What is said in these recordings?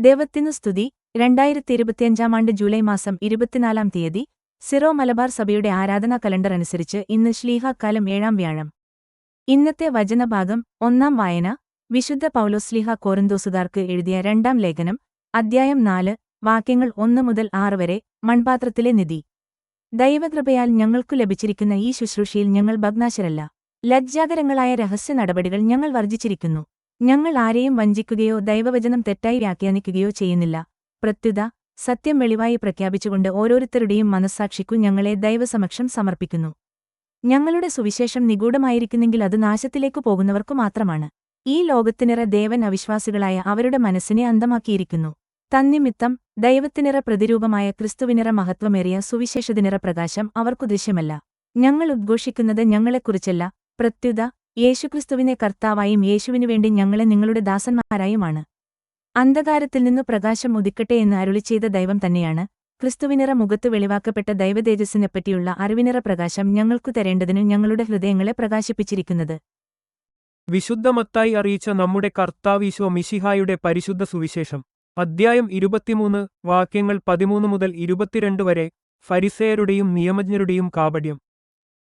ദൈവത്തിനു സ്തുതി. രണ്ടായിരത്തി ഇരുപത്തിയഞ്ചാം ആണ്ട് ജൂലൈ മാസം ഇരുപത്തിനാലാം തീയതി സിറോ മലബാർ സഭയുടെ ആരാധനാ കലണ്ടർ അനുസരിച്ച് ഇന്ന് ശ്ലീഹാക്കാലം ഏഴാം വ്യാഴം. ഇന്നത്തെ വചനഭാഗം ഒന്നാം വായന. വിശുദ്ധ പൗലോസ്ലീഹ കോറിന്തോസുകാർക്ക് എഴുതിയ രണ്ടാം ലേഖനം അദ്ധ്യായം നാല് വാക്യങ്ങൾ ഒന്ന് മുതൽ ആറ് വരെ മൺപാത്രത്തിലെ നിധി. ദൈവകൃപയാൽ ഞങ്ങൾക്കു ലഭിച്ചിരിക്കുന്ന ഈ ശുശ്രൂഷയിൽ ഞങ്ങൾ ഭഗ്നാശരല്ല. ലജ്ജാകരങ്ങളായ രഹസ്യ നടപടികൾ ഞങ്ങൾ വർജിച്ചിരിക്കുന്നു. ഞങ്ങൾ ആരെയും വഞ്ചിക്കുകയോ ദൈവവചനം തെറ്റായി വ്യാഖ്യാനിക്കുകയോ ചെയ്യുന്നില്ല. പ്രത്യുത സത്യം വെളിവായി പ്രഖ്യാപിച്ചുകൊണ്ട് ഓരോരുത്തരുടെയും മനസ്സാക്ഷിക്കു ഞങ്ങളെ ദൈവസമക്ഷം സമർപ്പിക്കുന്നു. ഞങ്ങളുടെ സുവിശേഷം നിഗൂഢമായിരിക്കുന്നെങ്കിൽ അത് നാശത്തിലേക്കു പോകുന്നവർക്കു മാത്രമാണ്. ഈ ലോകത്തിനിറ ദേവൻ അവിശ്വാസികളായ അവരുടെ മനസ്സിനെ അന്തമാക്കിയിരിക്കുന്നു. തന്നിമിത്തം ദൈവത്തിനിറ പ്രതിരൂപമായ ക്രിസ്തുവിനിറ മഹത്വമേറിയ സുവിശേഷതിനിറ പ്രകാശം അവർക്കു ദൃശ്യമല്ല. ഞങ്ങൾ ഉദ്ഘോഷിക്കുന്നത് ഞങ്ങളെക്കുറിച്ചല്ല. പ്രത്യുത യേശുക്രിസ്തുവിനെ കർത്താവായും യേശുവിനുവേണ്ടി ഞങ്ങളെ നിങ്ങളുടെ ദാസന്മാരായുമാണ്. അന്ധകാരത്തിൽ നിന്നു പ്രകാശം ഉദിക്കട്ടെ എന്ന് അരുളി ചെയ്ത ദൈവം തന്നെയാണ്. ക്രിസ്തുവിനിറ മുഖത്ത് വെളിവാക്കപ്പെട്ട ദൈവതേജസ്സിനെപ്പറ്റിയുള്ള അറിവിനിറ പ്രകാശം ഞങ്ങൾക്കു തരേണ്ടതിനു ഞങ്ങളുടെ ഹൃദയങ്ങളെ പ്രകാശിപ്പിച്ചിരിക്കുന്നത്. വിശുദ്ധമത്തായി അറിയിച്ച നമ്മുടെ കർത്താവീശോ മിശിഹായുടെ പരിശുദ്ധ സുവിശേഷം. അദ്ധ്യായം ഇരുപത്തിമൂന്ന് വാക്യങ്ങൾ പതിമൂന്ന് മുതൽ ഇരുപത്തിരണ്ട് വരെ ഫരിസേയരുടെയും നിയമജ്ഞരുടെയും കാപട്യം.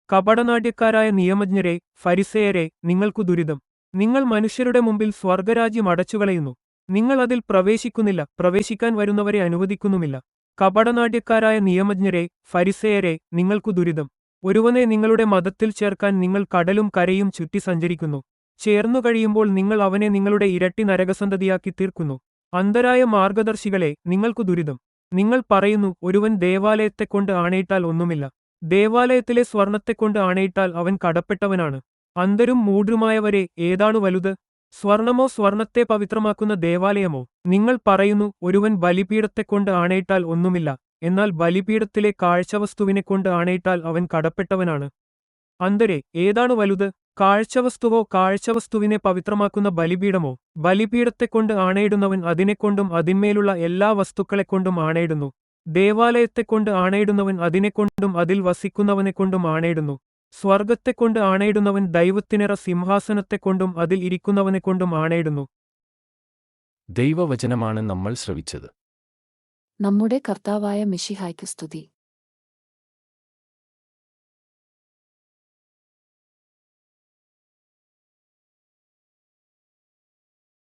കപടനാട്യക്കാരായ നിയമജ്ഞരെ ഫരിസേയരെ നിങ്ങൾക്കു ദുരിതം. നിങ്ങൾ മനുഷ്യരുടെ മുമ്പിൽ സ്വർഗരാജ്യം അടച്ചുകളയുന്നു. നിങ്ങൾ അതിൽ പ്രവേശിക്കുന്നില്ല പ്രവേശിക്കാൻ വരുന്നവരെ അനുവദിക്കുന്നുമില്ല. കപടനാട്യക്കാരായ നിയമജ്ഞരെ ഫരിസേയരെ നിങ്ങൾക്കു ദുരിതം. ഒരുവനെ നിങ്ങളുടെ മതത്തിൽ ചേർക്കാൻ നിങ്ങൾ കടലും കരയും ചുറ്റി സഞ്ചരിക്കുന്നു. ചേർന്നു കഴിയുമ്പോൾ നിങ്ങൾ അവനെ നിങ്ങളുടെ ഇരട്ടി നരകസന്തതിയാക്കി തീർക്കുന്നു. അന്തരായ മാർഗദർശികളെ നിങ്ങൾക്കു ദുരിതം. നിങ്ങൾ പറയുന്നു ഒരുവൻ ദേവാലയത്തെക്കൊണ്ട് ആണയിട്ടാൽ ഒന്നുമില്ല. ദേവാലയത്തിലെ സ്വർണത്തെക്കൊണ്ട് ആണയിട്ടാൽ അവൻ കടപ്പെട്ടവനാണ്. അന്തരും മൂഢുമായവരെ ഏതാണു വലുത്? സ്വർണമോ സ്വർണത്തെ പവിത്രമാക്കുന്ന ദേവാലയമോ? നിങ്ങൾ പറയുന്നു ഒരുവൻ ബലിപീഠത്തെക്കൊണ്ട് ആണയിട്ടാൽ ഒന്നുമില്ല. എന്നാൽ ബലിപീഠത്തിലെ കാഴ്ചവസ്തുവിനെക്കൊണ്ട് ആണയിട്ടാൽ അവൻ കടപ്പെട്ടവനാണ്. അന്തരെ ഏതാണു വലുത്? കാഴ്ചവസ്തുവോ കാഴ്ചവസ്തുവിനെ പവിത്രമാക്കുന്ന ബലിപീഠമോ? ബലിപീഠത്തെക്കൊണ്ട് ആണയിടുന്നവൻ അതിനെക്കൊണ്ടും അതിന്മേലുള്ള എല്ലാ വസ്തുക്കളെക്കൊണ്ടും ആണയിടുന്നു. ദേവാലയത്തെക്കൊണ്ട് ആണയിടുന്നവൻ അതിനെക്കൊണ്ടും അതിൽ വസിക്കുന്നവനെക്കൊണ്ടും ആണയിടുന്നു. സ്വർഗത്തെക്കൊണ്ട് ആണയിടുന്നവൻ ദൈവത്തിനിറ സിംഹാസനത്തെക്കൊണ്ടും അതിൽ ഇരിക്കുന്നവനെക്കൊണ്ടും ആണയിടുന്നു. ദൈവവചനമാണ് നമ്മൾ ശ്രവിച്ചത്. നമ്മുടെ കർത്താവായ മിഷിഹായ്ക്ക് സ്തുതി.